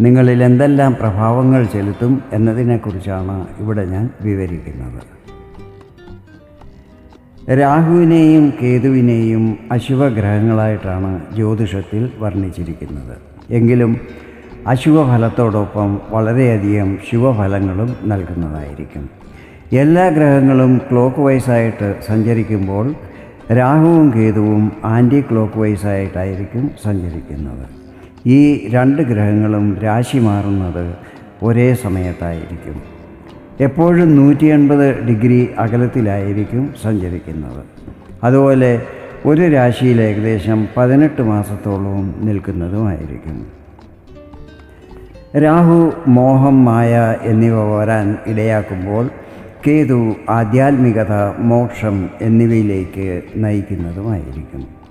നിങ്ങളിൽ എന്തെല്ലാം പ്രഭാവങ്ങൾ ചെലുത്തും എന്നതിനെക്കുറിച്ചാണ് ഇവിടെ ഞാൻ വിവരിക്കുന്നത്. രാഹുവിനെയും കേതുവിനെയും അശുഭഗ്രഹങ്ങളായിട്ടാണ് ജ്യോതിഷത്തിൽ വർണിച്ചിരിക്കുന്നത്. എങ്കിലും അശുഭഫലത്തോടൊപ്പം വളരെയധികം ശുഭഫലങ്ങളും നൽകുന്നതായിരിക്കും. എല്ലാ ഗ്രഹങ്ങളും ക്ലോക്ക് വൈസായിട്ട് സഞ്ചരിക്കുമ്പോൾ രാഹുവും കേതുവും ആന്റി ക്ലോക്ക് വൈസായിട്ടായിരിക്കും സഞ്ചരിക്കുന്നത്. ഈ രണ്ട് ഗ്രഹങ്ങളും രാശി മാറുന്നത് ഒരേ സമയത്തായിരിക്കും. എപ്പോഴും നൂറ്റി എൺപത് ഡിഗ്രി അകലത്തിലായിരിക്കും സഞ്ചരിക്കുന്നത്. അതുപോലെ ഒരു രാശിയിൽ ഏകദേശം പതിനെട്ട് മാസത്തോളവും നിൽക്കുന്നതുമായിരിക്കും. രാഹു മോഹം മായ എന്നിവ വരാൻ ഇടയാക്കുമ്പോൾ കേതു ആധ്യാത്മികത മോക്ഷം എന്നിവയിലേക്ക് നയിക്കുന്നതുമായിരിക്കും.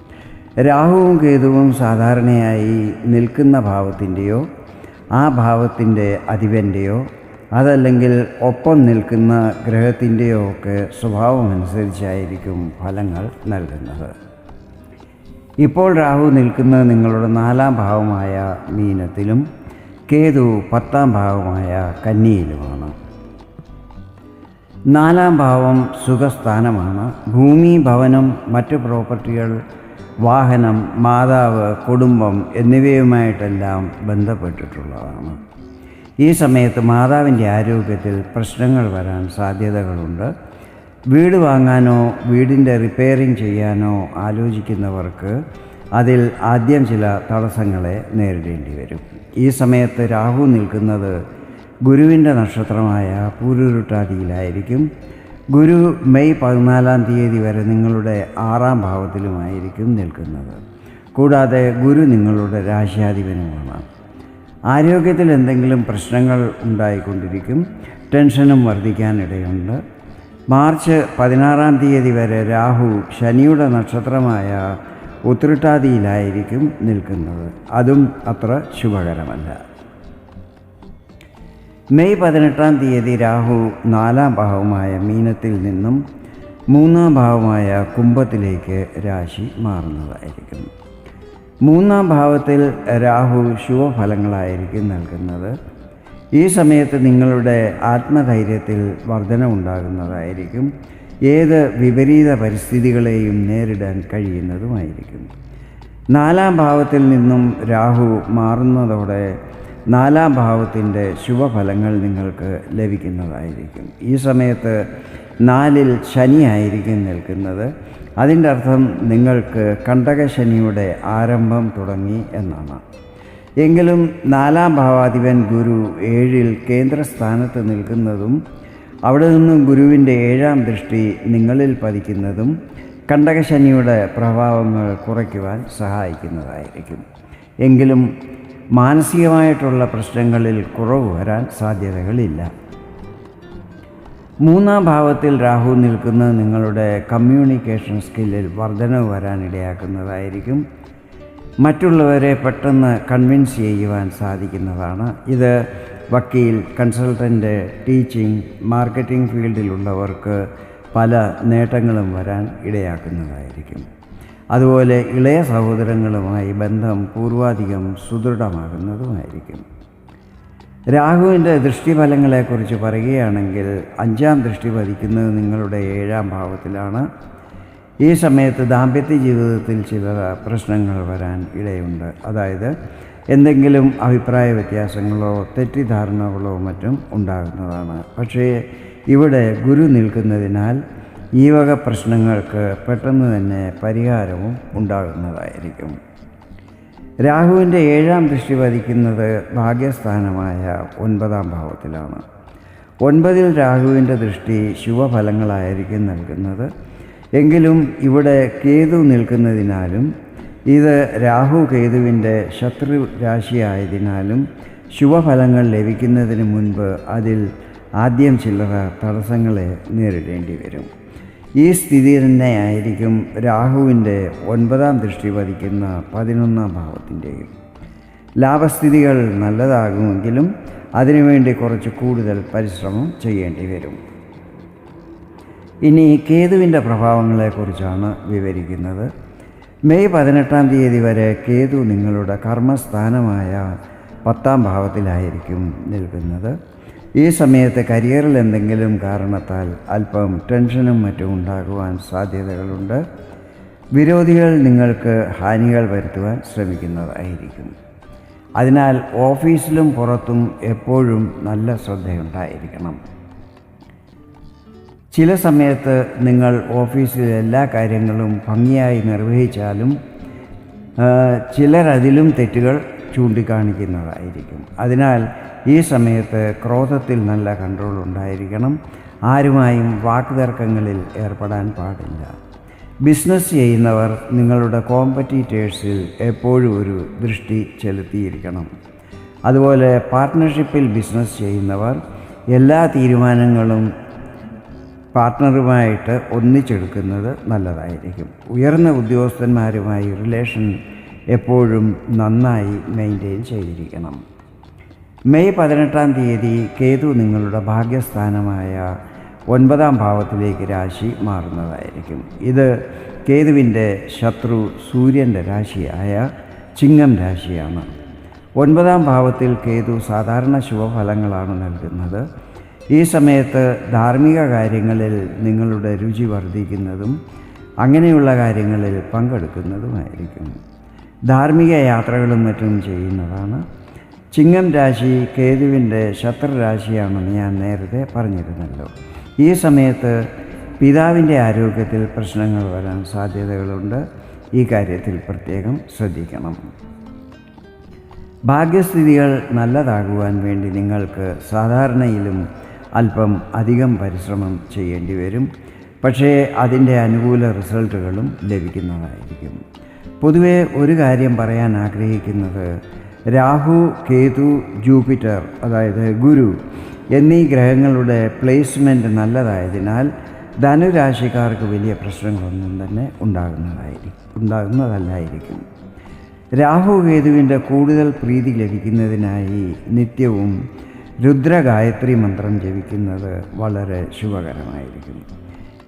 രാഹുവും കേതുവും സാധാരണയായി നിൽക്കുന്ന ഭാവത്തിന്റെയോ ആ ഭാവത്തിന്റെ അധിപന്റെയോ അതല്ലെങ്കിൽ ഒപ്പം നിൽക്കുന്ന ഗ്രഹത്തിന്റെയോ ഒക്കെ സ്വഭാവമനുസരിച്ചായിരിക്കും ഫലങ്ങൾ നൽകുന്നത്. ഇപ്പോൾ രാഹു നിൽക്കുന്നത് നിങ്ങളുടെ നാലാം ഭാവമായ മീനത്തിലും കേതു പത്താം ഭാവമായ കന്നിയിലുമാണ്. നാലാം ഭാവം സുഖസ്ഥാനമാണ്. ഭൂമി ഭവനം മറ്റു പ്രോപ്പർട്ടികൾ വാഹനം മാതാവ് കുടുംബം എന്നിവയുമായിട്ടെല്ലാം ബന്ധപ്പെട്ടിട്ടുള്ളതാണ്. ഈ സമയത്ത് മാതാവിന്റെ ആരോഗ്യത്തിൽ പ്രശ്നങ്ങൾ വരാൻ സാധ്യതകളുണ്ട്. വീട് വാങ്ങാനോ വീടിന്റെ റിപ്പയറിംഗ് ചെയ്യാനോ ആലോചിക്കുന്നവർക്ക് അതിൽ ആദ്യം ചില തടസ്സങ്ങളെ നേരിടേണ്ടി വരും. ഈ സമയത്ത് രാഹു നിൽക്കുന്നത് ഗുരുവിന്റെ നക്ഷത്രമായ പൂരുരുട്ടാതിയിലായിരിക്കും. ഗുരു മെയ് പതിനാലാം തീയതി വരെ നിങ്ങളുടെ ആറാം ഭാവത്തിലുമായിരിക്കും നിൽക്കുന്നത്. കൂടാതെ ഗുരു നിങ്ങളുടെ രാശ്യാധിപനുമാണ് ആരോഗ്യത്തിൽ എന്തെങ്കിലും പ്രശ്നങ്ങൾ ഉണ്ടായിക്കൊണ്ടിരിക്കും ടെൻഷനും വർദ്ധിക്കാനിടയുണ്ട് മാർച്ച് പതിനാറാം തീയതി വരെ രാഹു ശനിയുടെ നക്ഷത്രമായ ഉത്രട്ടാതിയിലായിരിക്കും നിൽക്കുന്നത്. അതും അത്ര ശുഭകരമല്ല. മെയ് പതിനെട്ടാം തീയതി രാഹു നാലാം ഭാവമായ മീനത്തിൽ നിന്നും മൂന്നാം ഭാവമായ കുംഭത്തിലേക്ക് രാശി മാറുന്നതായിരിക്കും. മൂന്നാം ഭാവത്തിൽ രാഹു ശുഭഫലങ്ങളായിരിക്കും നൽകുന്നത്. ഈ സമയത്ത് നിങ്ങളുടെ ആത്മധൈര്യത്തിൽ വർധന ഉണ്ടാകുന്നതായിരിക്കും. ഏത് വിപരീത പരിസ്ഥിതികളെയും നേരിടാൻ കഴിയുന്നതുമായിരിക്കും. നാലാം ഭാവത്തിൽ നിന്നും രാഹു മാറുന്നതോടെ നാലാം ഭാവത്തിന്റെ ശുഭഫലങ്ങൾ നിങ്ങൾക്ക് ലഭിക്കുന്നതായിരിക്കും. ഈ സമയത്ത് നാലിൽ ശനിയായിരിക്കും നിൽക്കുന്നത്. അതിന്റെ അർത്ഥം നിങ്ങൾക്ക് കണ്ടകശനിയുടെ ആരംഭം തുടങ്ങി എന്നാണ്. എങ്കിലും നാലാം ഭാവാധിപൻ ഗുരു ഏഴിൽ കേന്ദ്രസ്ഥാനത്ത് നിൽക്കുന്നതും അവിടെ നിന്നും ഗുരുവിന്റെ ഏഴാം ദൃഷ്ടി നിങ്ങളിൽ പതിക്കുന്നതും കണ്ടകശനിയുടെ പ്രഭാവങ്ങൾ കുറയ്ക്കുവാൻ സഹായിക്കുന്നതായിരിക്കും. എങ്കിലും മാനസികമായിട്ടുള്ള പ്രശ്നങ്ങളിൽ കുറവ് വരാൻ സാധ്യതകളില്ല. മൂന്നാം ഭാവത്തിൽ രാഹു നിൽക്കുന്നത് നിങ്ങളുടെ കമ്മ്യൂണിക്കേഷൻ സ്കില്ലിൽ വർധനവ് വരാനിടയാക്കുന്നതായിരിക്കും മറ്റുള്ളവരെ പെട്ടെന്ന് കൺവിൻസ് ചെയ്യുവാൻ സാധിക്കുന്നതാണ്. ഇത് വക്കീൽ കൺസൾട്ടന്റ് ടീച്ചിങ് മാർക്കറ്റിംഗ് ഫീൽഡിലുള്ളവർക്ക് പല നേട്ടങ്ങളും വരാൻ ഇടയാക്കുന്നതായിരിക്കും. അതുപോലെ ഇളയ സഹോദരങ്ങളുമായി ബന്ധം പൂർവാധികം സുദൃഢമാകുന്നതുമായിരിക്കും. രാഹുവിന്റെ ദൃഷ്ടിഫലങ്ങളെക്കുറിച്ച് പറയുകയാണെങ്കിൽ അഞ്ചാം ദൃഷ്ടി പതിക്കുന്നത് നിങ്ങളുടെ ഏഴാം ഭാവത്തിലാണ്. ഈ സമയത്ത് ദാമ്പത്യ ജീവിതത്തിൽ ചില പ്രശ്നങ്ങൾ വരാൻ ഇടയുണ്ട്. അതായത് എന്തെങ്കിലും അഭിപ്രായ വ്യത്യാസങ്ങളോ തെറ്റിദ്ധാരണകളോ മറ്റും ഉണ്ടാകുന്നതാണ്. പക്ഷേ ഇവിടെ ഗുരു നിൽക്കുന്നതിനാൽ ഈ വക പ്രശ്നങ്ങൾക്ക് പെട്ടെന്ന് തന്നെ പരിഹാരവും ഉണ്ടാകുന്നതായിരിക്കും. രാഹുവിന്റെ ഏഴാം ദൃഷ്ടി വധിക്കുന്നത് ഭാഗ്യസ്ഥാനമായ ഒൻപതാം ഭാവത്തിലാണ്. ഒൻപതിൽ രാഹുവിന്റെ ദൃഷ്ടി ശുഭഫലങ്ങളായിരിക്കും നൽകുന്നത്. എങ്കിലും ഇവിടെ കേതു നിൽക്കുന്നതിനാലും ഇത് രാഹു കേതുവിന്റെ ശത്രു രാശിയായതിനാലും ശുഭഫലങ്ങൾ ലഭിക്കുന്നതിന് മുൻപ് അതിൽ ആദ്യം ചില്ലറ തടസ്സങ്ങളെ നേരിടേണ്ടി വരും. ഈ സ്ഥിതി തന്നെയായിരിക്കും രാഹുവിന്റെ ഒൻപതാം ദൃഷ്ടി പതിക്കുന്ന പതിനൊന്നാം ഭാവത്തിന്റെയും. ലാഭസ്ഥിതികൾ നല്ലതാകുമെങ്കിലും അതിനുവേണ്ടി കുറച്ച് കൂടുതൽ പരിശ്രമം ചെയ്യേണ്ടി വരും. ഇനി കേതുവിന്റെ പ്രഭാവങ്ങളെക്കുറിച്ചാണ് വിവരിക്കുന്നത്. മെയ് പതിനെട്ടാം തീയതി വരെ കേതു നിങ്ങളുടെ കർമ്മസ്ഥാനമായ പത്താം ഭാവത്തിലായിരിക്കും നിൽക്കുന്നത്. ഈ സമയത്ത് കരിയറിൽ എന്തെങ്കിലും കാരണത്താൽ അല്പം ടെൻഷനും മറ്റും ഉണ്ടാകുവാൻ സാധ്യതകളുണ്ട്. വിരോധികൾ നിങ്ങൾക്ക് ഹാനികൾ വരുത്തുവാൻ ശ്രമിക്കുന്നതായിരിക്കും. അതിനാൽ ഓഫീസിലും പുറത്തും എപ്പോഴും നല്ല ശ്രദ്ധയുണ്ടായിരിക്കണം. ചില സമയത്ത് നിങ്ങൾ ഓഫീസിലെ എല്ലാ കാര്യങ്ങളും ഭംഗിയായി നിർവഹിച്ചാലും ചിലരതിലും തെറ്റുകൾ ചൂണ്ടിക്കാണിക്കുന്നതായിരിക്കും. അതിനാൽ ഈ സമയത്ത് ക്രോധത്തിൽ നല്ല കൺട്രോൾ ഉണ്ടായിരിക്കണം. ആരുമായും വാക്കുതർക്കങ്ങളിൽ ഏർപ്പെടാൻ പാടില്ല. ബിസിനസ് ചെയ്യുന്നവർ നിങ്ങളുടെ കോമ്പറ്റീറ്റേഴ്സിൽ എപ്പോഴും ഒരു ദൃഷ്ടി ചെലുത്തിയിരിക്കണം. അതുപോലെ പാർട്ട്ണർഷിപ്പിൽ ബിസിനസ് ചെയ്യുന്നവർ എല്ലാ തീരുമാനങ്ങളും പാർട്ട്ണറുമായിട്ട് ഒന്നിച്ചെടുക്കുന്നത് നല്ലതായിരിക്കും. ഉയർന്ന ഉദ്യോഗസ്ഥന്മാരുമായി റിലേഷൻ എപ്പോഴും നന്നായി മെയിന്റെയിൻ ചെയ്തിരിക്കണം. മെയ് പതിനെട്ടാം തീയതി കേതു നിങ്ങളുടെ ഭാഗ്യസ്ഥാനമായ ഒൻപതാം ഭാവത്തിലേക്ക് രാശി മാറുന്നതായിരിക്കും. ഇത് കേതുവിന്റെ ശത്രു സൂര്യന്റെ രാശിയായ ചിങ്ങം രാശിയാണ്. ഒൻപതാം ഭാവത്തിൽ കേതു സാധാരണ ശുഭഫലങ്ങളാണ് നൽകുന്നത്. ഈ സമയത്ത് ധാർമ്മിക കാര്യങ്ങളിൽ നിങ്ങളുടെ രുചി വർദ്ധിക്കുന്നതും അങ്ങനെയുള്ള കാര്യങ്ങളിൽ പങ്കെടുക്കുന്നതുമായിരിക്കും. ധാർമ്മിക യാത്രകളും മറ്റും ചെയ്യുന്നതാണ്. ചിങ്ങം രാശി കേതുവിന്റെ ശത്രുരാശിയാണെന്ന് ഞാൻ നേരത്തെ പറഞ്ഞിരുന്നല്ലോ. ഈ സമയത്ത് പിതാവിന്റെ ആരോഗ്യത്തിൽ പ്രശ്നങ്ങൾ വരാൻ സാധ്യതകളുണ്ട്. ഈ കാര്യത്തിൽ പ്രത്യേകം ശ്രദ്ധിക്കണം. ഭാഗ്യസ്ഥിതികൾ നല്ലതാകുവാൻ വേണ്ടി നിങ്ങൾക്ക് സാധാരണയിലും അല്പം അധികം പരിശ്രമം ചെയ്യേണ്ടി വരും. പക്ഷേ അതിന്റെ അനുകൂല റിസൾട്ടുകളും ലഭിക്കുന്നതായിരിക്കും. പൊതുവെ ഒരു കാര്യം പറയാൻ ആഗ്രഹിക്കുന്നത് രാഹു കേതു ജൂപ്പിറ്റർ അതായത് ഗുരു എന്നീ ഗ്രഹങ്ങളുടെ പ്ലേസ്മെന്റ് നല്ലതായതിനാൽ ധനുരാശിക്കാർക്ക് വലിയ പ്രശ്നങ്ങളൊന്നും തന്നെ ഉണ്ടാകുന്നതായിരിക്കും ഉണ്ടാകുന്നതല്ലായിരിക്കും. രാഹു കേതുവിന്റെ കൂടുതൽ പ്രീതി ലഭിക്കുന്നതിനായി നിത്യവും രുദ്രഗായത്രി മന്ത്രം ജപിക്കുന്നത് വളരെ ശുഭകരമായിരിക്കും.